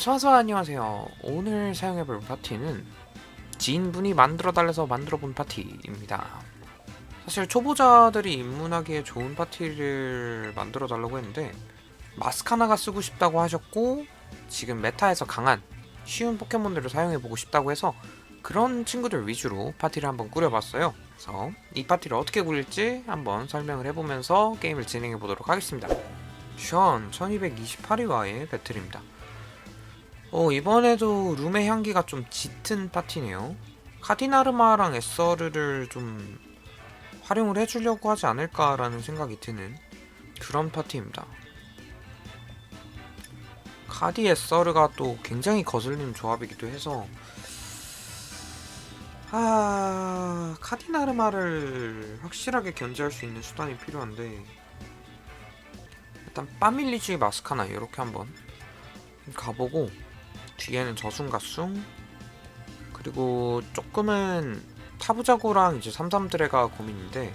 서서 안녕하세요. 오늘 사용해볼 파티는 지인분이 만들어 달래서 만들어본 파티입니다. 사실 초보자들이 입문하기에 좋은 파티를 만들어 달라고 했는데 마스카나가 쓰고 싶다고 하셨고 지금 메타에서 강한 쉬운 포켓몬들을 사용해보고 싶다고 해서 그런 친구들 위주로 파티를 한번 꾸려봤어요. 그래서 이 파티를 어떻게 굴릴지 한번 설명을 해보면서 게임을 진행해보도록 하겠습니다. 션 1228위와의 배틀입니다. 어, 이번에도 룸의 향기가 좀 짙은 파티네요. 카디나르마랑 에서르를 좀 활용을 해주려고 하지 않을까라는 생각이 드는 그런 파티입니다. 카디 에서르가 또 굉장히 거슬리는 조합이기도 해서 아 카디나르마를 확실하게 견제할 수 있는 수단이 필요한데 일단 빠밀리주의 마스카나 이렇게 한번 가보고 뒤에는 저순가숭 그리고 조금은 타부자고랑 이제 삼삼드레가 고민인데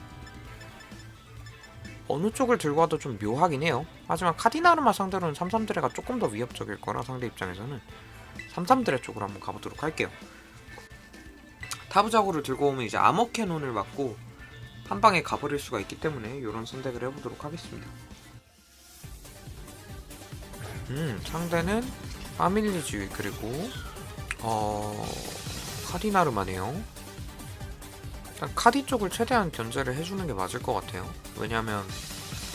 어느 쪽을 들고 와도 좀 묘하긴 해요. 하지만 카디나르마 상대로는 삼삼드레가 조금 더 위협적일 거라 상대 입장에서는 삼삼드레 쪽으로 한번 가보도록 할게요. 타부자고를 들고 오면 이제 암호 캐논을 맞고 한 방에 가버릴 수가 있기 때문에 이런 선택을 해보도록 하겠습니다. 음 상대는 파밀리주의 그리고 어 카디나르마네요. 카디 쪽을 최대한 견제를 해주는 게 맞을 것 같아요. 왜냐하면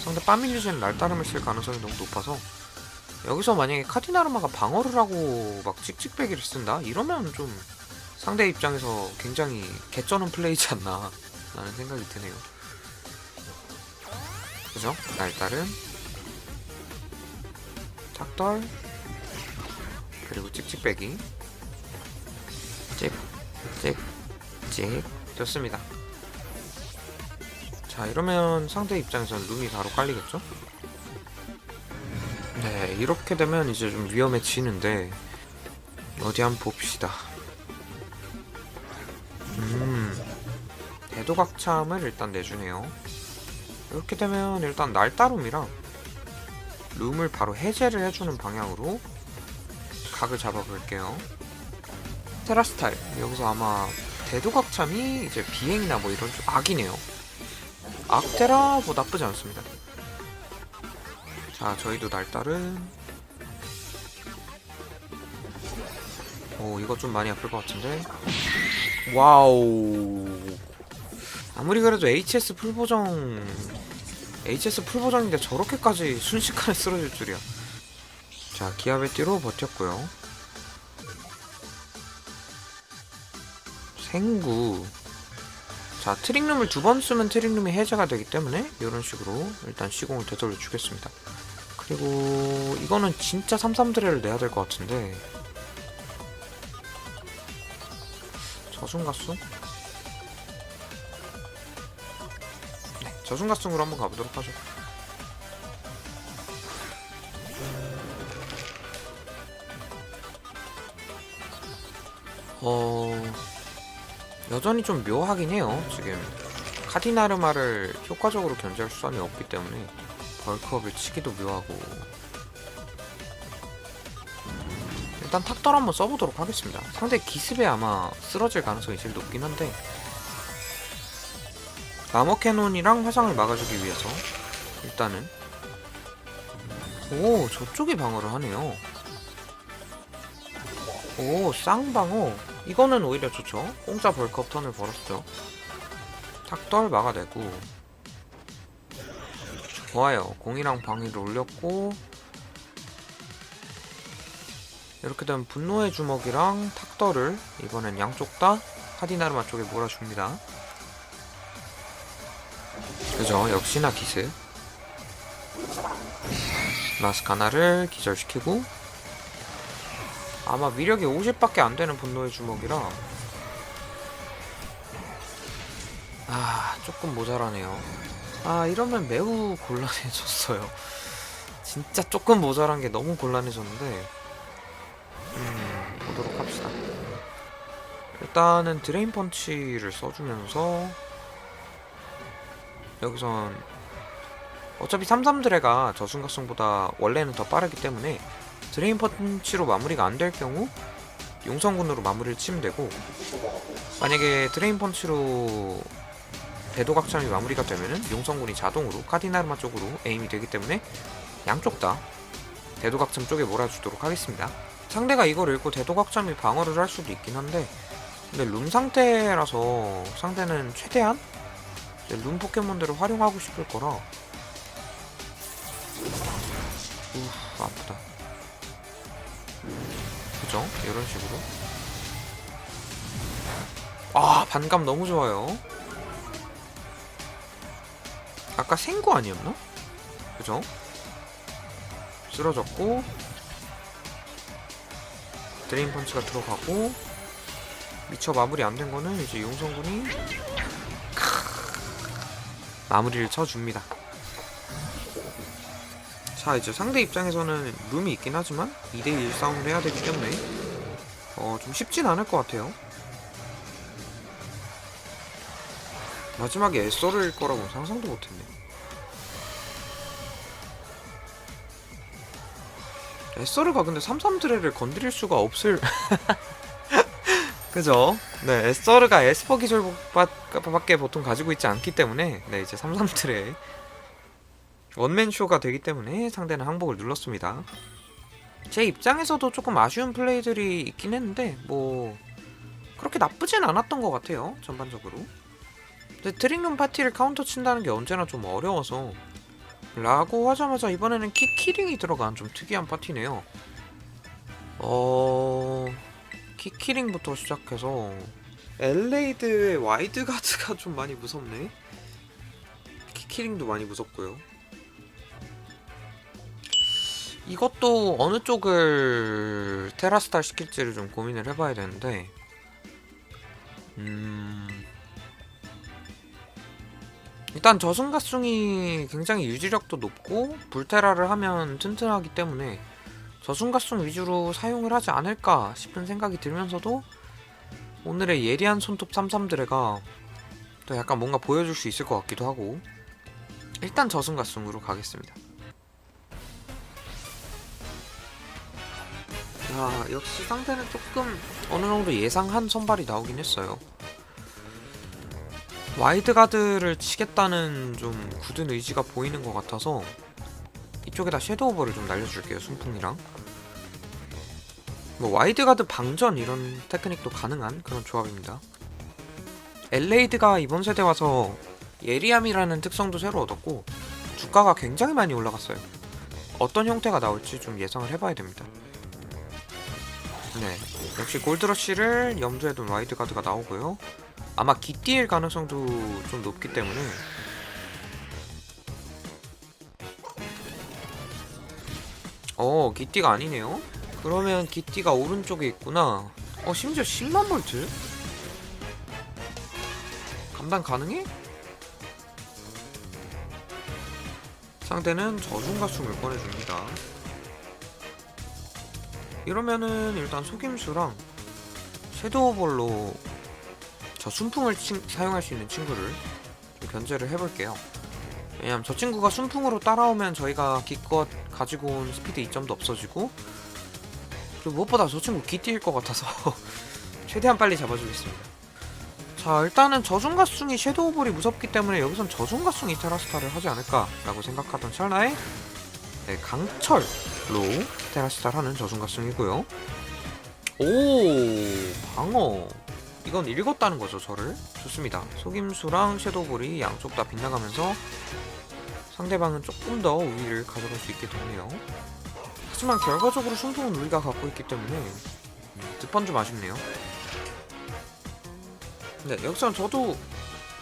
상대 파밀리주는 날따름을 쓸 가능성이 너무 높아서 여기서 만약에 카디나르마가 방어를 하고 막 찍찍배기를 쓴다 이러면 좀 상대 입장에서 굉장히 개쩌는 플레이지 않나 라는 생각이 드네요. 그죠? 날따름 탁덜 그리고 찍찍배기. 찍찍찍. 좋습니다. 자 이러면 상대 입장에서는 룸이 바로 깔리겠죠? 네 이렇게 되면 이제 좀 위험해지는데 어디 한번 봅시다. 음 대도각참을 일단 내주네요. 이렇게 되면 일단 날따룸이랑 룸을 바로 해제를 해주는 방향으로 각을 잡아볼게요. 테라스타일 여기서 아마 대도각참이 이제 비행이나 뭐 이런 쪽 악이네요. 악테라 뭐 나쁘지 않습니다. 자 저희도 날따른 오 이거 좀 많이 아플 것 같은데 와우 아무리 그래도 HS 풀보정 HS 풀보정인데 저렇게까지 순식간에 쓰러질 줄이야 자 기압의 띠로 버텼고요. 생구. 자 트릭룸을 두 번 쓰면 트릭룸이 해제가 되기 때문에 이런 식으로 일단 시공을 되돌려 주겠습니다. 그리고 이거는 진짜 삼삼드레를 내야 될 것 같은데. 저순가순? 네 저순가순으로 한번 가보도록 하죠 어 여전히 좀 묘하긴 해요. 지금 카디나르마를 효과적으로 견제할 수단이 없기 때문에 벌크업을 치기도 묘하고. 일단 탁돌 한번 써보도록 하겠습니다. 상대 기습에 아마 쓰러질 가능성이 제일 높긴 한데. 나머 캐논이랑 화상을 막아주기 위해서 일단은. 오 저쪽이 방어를 하네요. 오 쌍방어 이거는 오히려 좋죠. 공짜 벌크업 턴을 벌었죠. 탁덜 막아내고. 좋아요. 공이랑 방위를 올렸고. 이렇게 되면 분노의 주먹이랑 탁덜을 이번엔 양쪽 다 카디나르마 쪽에 몰아줍니다. 그죠? 역시나 기스 마스카나를 기절시키고 아마 위력이 50밖에 안 되는 분노의 주먹이라. 아 조금 모자라네요. 아 이러면 매우 곤란해졌어요. 진짜 조금 모자란 게 너무 곤란해졌는데 음 보도록 합시다. 일단은 드레인 펀치를 써주면서 여기선 어차피 삼삼드레가 저순가성보다 원래는 더 빠르기 때문에 드레인 펀치로 마무리가 안 될 경우 용성군으로 마무리를 치면 되고 만약에 드레인 펀치로 대도각참이 마무리가 되면은 용성군이 자동으로 카디나르마 쪽으로 에임이 되기 때문에 양쪽 다 대도각참 쪽에 몰아주도록 하겠습니다. 상대가 이걸 읽고 대도각참이 방어를 할 수도 있긴 한데 근데 룸 상태라서 상대는 최대한 룸 포켓몬들을 활용하고 싶을 거라 우 아프다 그죠? 이런 식으로 아 반감 너무 좋아요 아까 생구 아니었나? 그죠? 쓰러졌고 드레인 펀치가 들어가고 미처 마무리 안 된 거는 이제 용성군이 마무리를 쳐줍니다. 자 이제 상대 입장에서는 룸이 있긴 하지만 2대1 싸움을 해야 되기 때문에 어, 좀 쉽진 않을 것 같아요. 마지막에 에서를 거라고 상상도 못했네. 에서르가 근데 33드레를 건드릴 수가 없을 그죠? 네, 에서르가 에스퍼 기술밖에 보통 가지고 있지 않기 때문에 네, 이제 33트레 원맨 쇼가 되기 때문에 상대는 항복을 눌렀습니다. 제 입장에서도 조금 아쉬운 플레이들이 있긴 했는데 뭐 그렇게 나쁘진 않았던 것 같아요 전반적으로. 근데 트릭룸 파티를 카운터 친다는 게 언제나 좀 어려워서 라고 하자마자 이번에는 키키링이 들어간 좀 특이한 파티네요. 어... 키키링부터 시작해서 엘레이드의 와이드 가드가 좀 많이 무섭네. 키키링도 많이 무섭고요. 이것도 어느 쪽을 테라스탈 시킬지를 좀 고민을 해봐야 되는데, 음, 일단 저승가숭이 굉장히 유지력도 높고 불테라를 하면 튼튼하기 때문에 저승가숭 위주로 사용을 하지 않을까 싶은 생각이 들면서도 오늘의 예리한 손톱 33드레가 또 약간 뭔가 보여줄 수 있을 것 같기도 하고 일단 저승가숭으로 가겠습니다. 야 역시 상대는 조금 어느 정도 예상한 선발이 나오긴 했어요. 와이드가드를 치겠다는 좀 굳은 의지가 보이는 것 같아서 이쪽에다 섀도우볼을 좀 날려줄게요 순풍이랑. 뭐 와이드가드 방전 이런 테크닉도 가능한 그런 조합입니다. 엘레이드가 이번 세대 와서 예리함이라는 특성도 새로 얻었고 주가가 굉장히 많이 올라갔어요. 어떤 형태가 나올지 좀 예상을 해봐야 됩니다 네. 역시 골드러쉬를 염두에 둔 와이드 가드가 나오고요. 아마 기띠일 가능성도 좀 높기 때문에. 어 기띠가 아니네요. 그러면 기띠가 오른쪽에 있구나. 어 심지어 10만 볼트? 감당 가능해? 상대는 저중가숨을 꺼내줍니다 이러면은 일단 속임수랑 섀도우볼로 저 순풍을 친- 사용할 수 있는 친구를 좀 견제를 해볼게요. 왜냐면 저 친구가 순풍으로 따라오면 저희가 기껏 가지고 온 스피드 2점도 없어지고 그리고 무엇보다 저 친구 기띠일 것 같아서 최대한 빨리 잡아주겠습니다. 자 일단은 저중가숭이 섀도우볼이 무섭기 때문에 여기선 저중가숭 이 테라스타를 하지 않을까라고 생각하던 찰나에 네, 강철로 테라스타를 하는 저중가숭이고요. 오 방어 이건 읽었다는 거죠, 저를. 좋습니다. 속임수랑 섀도우볼이 양쪽 다 빗나가면서 상대방은 조금 더 우위를 가져갈 수 있게 되네요. 하지만 결과적으로 순풍은 우리가 갖고 있기 때문에 음, 득번 좀 아쉽네요. 네, 여기서는 저도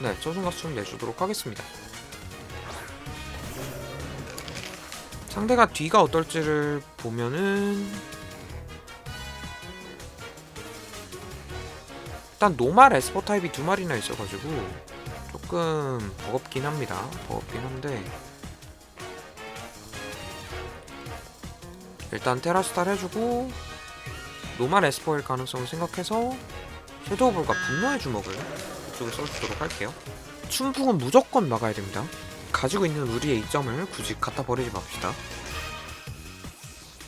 네, 저승가수 내주도록 하겠습니다. 상대가 뒤가 어떨지를 보면은 일단 노말 에스퍼 타입이 두 마리나 있어가지고 조금 버겁긴 합니다. 버겁긴 한데 일단 테라스탈 해주고 노말 에스퍼일 가능성을 생각해서 섀도우볼과 분노의 주먹을 이쪽에 써주도록 할게요. 춘풍은 무조건 막아야 됩니다. 가지고 있는 우리의 이점을 굳이 갖다 버리지 맙시다.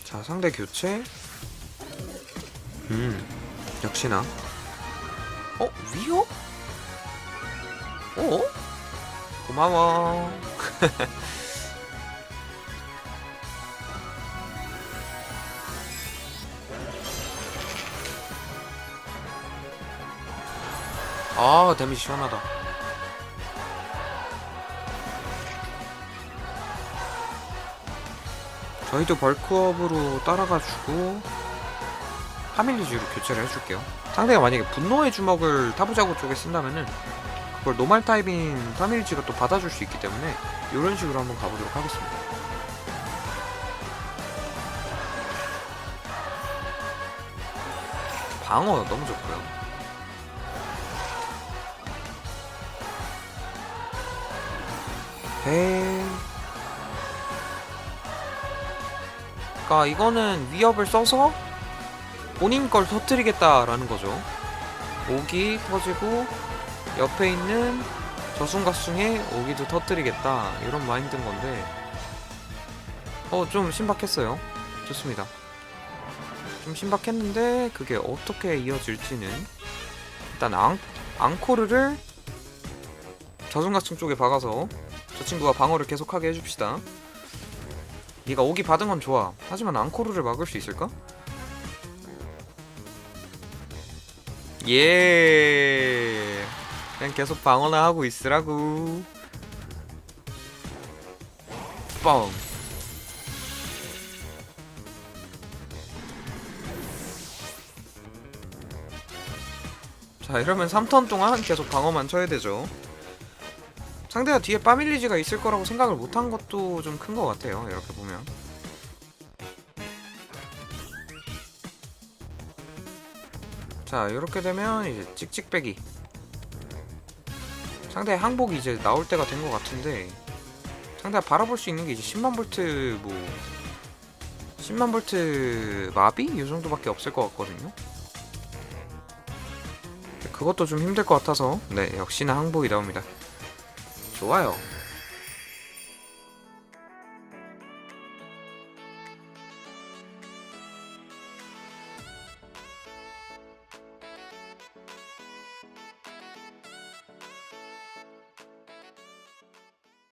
자 상대 교체. 음 역시나. 어 위협? 어? 고마워. 아 데미지 시원하다 저희도 벌크업으로 따라가지고 파밀리즈로 교체를 해줄게요. 상대가 만약에 분노의 주먹을 타부자고 쪽에 쓴다면은 그걸 노말 타입인 파밀리즈가 또 받아줄 수 있기 때문에 이런 식으로 한번 가보도록 하겠습니다. 방어 너무 좋고요. 배 그러니까 이거는 위협을 써서 본인 걸 터뜨리겠다라는 거죠. 오기 터지고 옆에 있는 저승가승의 오기도 터뜨리겠다 이런 마인드인 건데 어 좀 신박했어요. 좋습니다. 좀 신박했는데 그게 어떻게 이어질지는 일단 앙, 앙코르를 저승가승 쪽에 박아서 저 친구가 방어를 계속하게 해줍시다. 네가 오기 받은 건 좋아. 하지만 앙코르를 막을 수 있을까? 예. 그냥 계속 방어나 하고 있으라고. 뻥. 자, 이러면 3턴 동안 계속 방어만 쳐야 되죠. 상대가 뒤에 파밀리지가 있을 거라고 생각을 못한 것도 좀 큰 것 같아요. 이렇게 보면. 자, 이렇게 되면 이제 찍찍배기. 상대의 항복이 이제 나올 때가 된 것 같은데 상대가 바라볼 수 있는 게 이제 10만 볼트 뭐 10만 볼트 마비 이 정도밖에 없을 것 같거든요. 그것도 좀 힘들 것 같아서 네 역시나 항복이 나옵니다. 좋아요.